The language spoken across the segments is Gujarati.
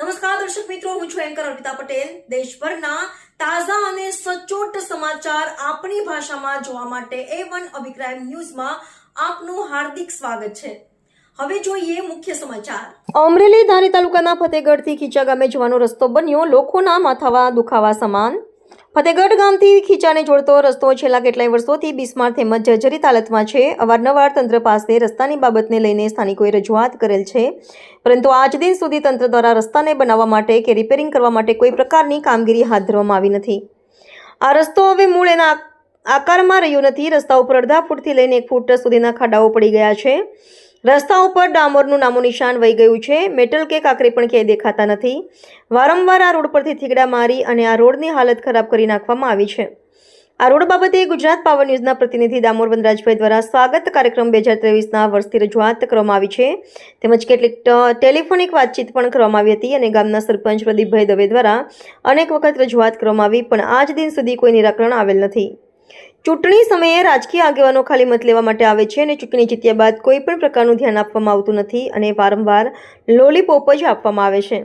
નમસ્કાર, દર્શક મિત્રો, હું છું એન્કર અર્પિતા પટેલ. દેશભરના તાજા અને સચોટ સમાચાર આપણી ભાષામાં જોવા માટે એ વન અભિપ્રાય ન્યૂઝમાં આપનું હાર્દિક સ્વાગત છે. હવે જોઈએ મુખ્ય સમાચાર. અમરેલી ધારી તાલુકાના ફતેગઢથી ખીચા ગામે જવાનો રસ્તો બન્યો. લોકોના માથાવા દુખાવા સમાન. ફતેગઢ ગામથી ખીચાને જોડતો રસ્તો છેલ્લા કેટલાય વર્ષોથી બિસ્માર તેમજ જર્જરિત હાલતમાં છે. અવારનવાર તંત્ર પાસે રસ્તાની બાબતને લઈને સ્થાનિકોએ રજૂઆત કરેલ છે. પરંતુ આજ દિન સુધી તંત્ર દ્વારા રસ્તાને બનાવવા માટે કે રિપેરિંગ કરવા માટે કોઈ પ્રકારની કામગીરી હાથ ધરવામાં આવી નથી. આ રસ્તો હવે મૂળ એના આકારમાં રહ્યો નથી. રસ્તા ઉપર અડધા ફૂટથી લઈને એક ફૂટ સુધીના ખાડાઓ પડી ગયા છે. રસ્તા ઉપર ડામરનું નામું નિશાન વહી ગયું છે. મેટલ કે કાંકરી પણ ક્યાંય દેખાતા નથી. વારંવાર આ રોડ પરથી થીગડા મારી અને આ રોડની હાલત ખરાબ કરી નાખવામાં આવી છે. આ રોડ બાબતે ગુજરાત પાવર ન્યૂઝના પ્રતિનિધિ દામોર વનરાજભાઈ દ્વારા સ્વાગત કાર્યક્રમ બે હજાર ત્રેવીસના વર્ષથી રજૂઆત કરવામાં આવી છે. તેમજ કેટલીક ટેલિફોનિક વાતચીત પણ કરવામાં આવી હતી અને ગામના સરપંચ પ્રદીપભાઈ દવે દ્વારા અનેક વખત રજૂઆત કરવામાં આવી, પણ આજ દિન સુધી કોઈ નિરાકરણ આવેલ નથી. ચૂંટણી સમયે રાજકીય આગેવાનો ખાલી મત લેવા માટે આવે છે અને ચૂંટણી જીત્યા બાદ કોઈ પણ પ્રકારનું ધ્યાન આપવામાં આવતું નથી અને વારંવાર લોલીપોપ જ આપવામાં આવે છે.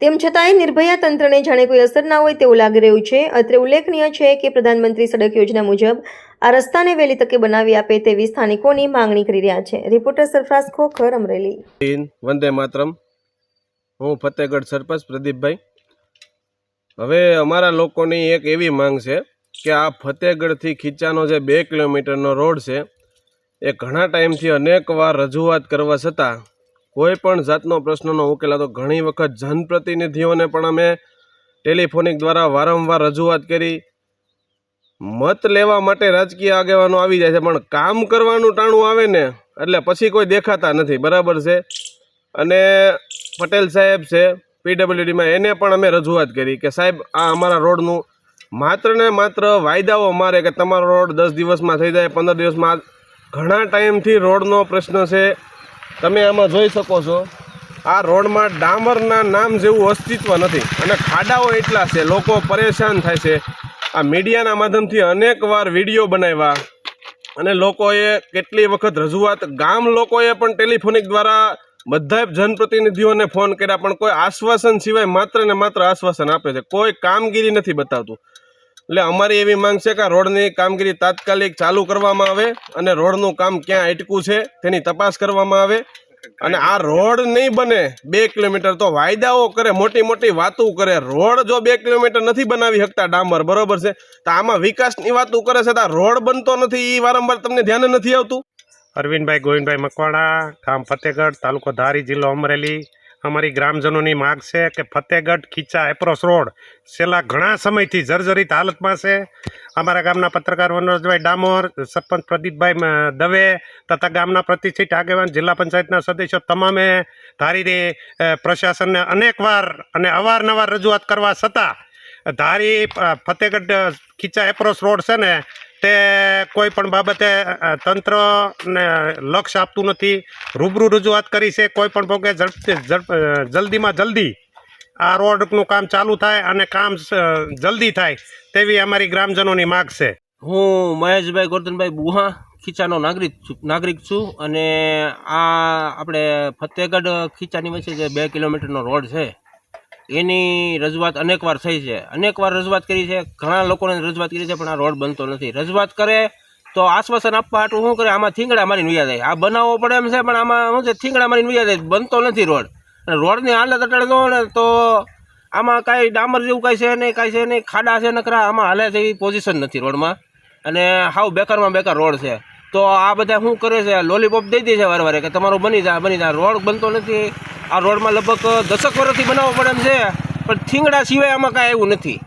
તેમ છતાંય નિર્ભયા તંત્રને જાણે કોઈ અસર ના હોય તેવું લાગી રહ્યું છે. અત્રે ઉલ્લેખનીય છે કે પ્રધાનમંત્રી સડક યોજના મુજબ આ રસ્તાને વહેલી તકે બનાવી આપે તેવી સ્થાનિકોની માંગણી કરી રહ્યા છે. રિપોર્ટર સરફરાઝ ખોખર, અમરેલી. વંદે માતરમ. હું ફતેહગઢ સરપંચ પ્રદીપભાઈ. હવે અમારા લોકોની એક એવી માંગ છે કે આ ફતેહગઢથી ખીચાનો જે બે કિલોમીટરનો રોડ છે, એ ઘણા ટાઈમથી અનેકવાર રજૂઆત કરવા છતાં કોઈ પણ જાતનો પ્રશ્નનો ઉકેલ તો ઘણી વખત જનપ્રતિનિધિઓને પણ અમે ટેલિફોનિક દ્વારા વારંવાર રજૂઆત કરી. મત લેવા માટે રાજકીય આગેવાનો આવી જાય છે, પણ કામ કરવાનું ટાણું આવે ને, એટલે પછી કોઈ દેખાતા નથી. બરાબર છે? અને પટેલ સાહેબ છે પીડબ્લ્યુડીમાં એને પણ અમે રજૂઆત કરી કે સાહેબ, આ અમારા રોડનું માત્ર ને માત્ર વાયદાઓ મારે કે તમારો રોડ દસ દિવસમાં થઈ જાય, પંદર દિવસમાં. ઘણા ટાઈમથી રોડનો પ્રશ્ન છે. તમે આમાં જોઈ શકો છો. આ રોડમાં ડામરના નામ જેવું અસ્તિત્વ નથી અને ખાડાઓ એટલા છે, લોકો પરેશાન થાય છે. આ મીડિયાના માધ્યમથી અનેકવાર વીડિયો બનાવ્યા અને લોકોએ કેટલી વખત રજૂઆત, ગામ લોકોએ પણ ટેલિફોનિક દ્વારા બધા જનપ્રતિનિધિઓને ફોન કર્યા, પણ કોઈ આશ્વાસન સિવાય માત્ર ને માત્ર આશ્વાસન આપે છે. કોઈ કામગીરી નથી બતાવતું. એટલે અમારી એવી માંગ છે કે રોડની કામગીરી તાત્કાલિક ચાલુ કરવામાં આવે અને રોડનું કામ ક્યાં અટકું છે તેની તપાસ કરવામાં આવે. અને આ રોડ નહીં બને બે કિલોમીટર તો વાયદાઓ કરે, મોટી મોટી વાતો કરે. રોડ જો બે કિલોમીટર નથી બનાવી શકતા ડામર, બરોબર છે? તો આમાં વિકાસની વાતો કરે છે, તો આ રોડ બનતો નથી એ વારંવાર તમને ધ્યાને નથી આવતું? અરવિંદભાઈ ગોવિંદભાઈ મકવાણા, ગામ ફતેગઢ, તાલુકો ધારી જિલ્લો અમરેલી. અમારી ગ્રામજનોની માગ છે કે ફતેગઢ ખીચા એપ્રોસ રોડ છેલ્લા ઘણા સમયથી જર્જરિત હાલતમાં છે. અમારા ગામના પત્રકાર વનોજભાઈ ડામોર, સરપંચ પ્રદીપભાઈ દવે તથા ગામના પ્રતિષ્ઠિત આગેવાન જિલ્લા પંચાયતના સદસ્યો તમામે ધારી પ્રશાસનને અનેકવાર અને અવારનવાર રજૂઆત કરવા છતાં ધારી ફતેહગઢ ખીચા એપ્રોસ રોડ છે ને તે કોઈ પણ બાબતે તંત્રને લક્ષ આપતું નથી. રૂબરૂ રજૂઆત કરી છે. કોઈ પણ ભોગે જલ્દીમાં જલ્દી આ રોડનું કામ ચાલુ થાય અને કામ જલ્દી થાય તેવી અમારી ગ્રામજનોની માગ છે. હું મહેશભાઈ ગોરધનભાઈ બુહા ખીચાનો નાગરિક છું નાગરિક છું અને આ આપણે ફતેહગઢ ખીચાની વચ્ચે જે બે કિલોમીટરનો રોડ છે એની રજૂઆત અનેકવાર થઈ છે. અનેકવાર રજૂઆત કરી છે. ઘણા લોકોને રજૂઆત કરી છે, પણ આ રોડ બનતો નથી. રજૂઆત કરે તો આશ્વાસન આપવા હાટું શું કરે? આમાં થીંગડા મારીને વયા જાય. આ બનાવવો પડે એમ છે, પણ આમાં શું છે? થીંગડા મારીને વયા જાય. બનતો નથી રોડ. અને રોડની હાલત અટાડે દો ને તો આમાં કાંઈ ડામર જેવું કાંઈ છે નહીં, કાંઈ છે નહીં. ખાડા છે નકરા, આમાં હાલે છે એવી પોઝિશન નથી રોડમાં. અને હાવ બેકારમાં બેકાર રોડ છે. તો આ બધા શું કરે છે? લોલીપોપ દઈ દે છે વારે વારે કે તમારો બની જાય બની જાય રોડ બનતો નથી. આ રોડમાં લગભગ દશક વર્ષથી બનાવવો પડે એમ છે, પણ થીંગડા સિવાય આમાં કાંઈ એવું નથી.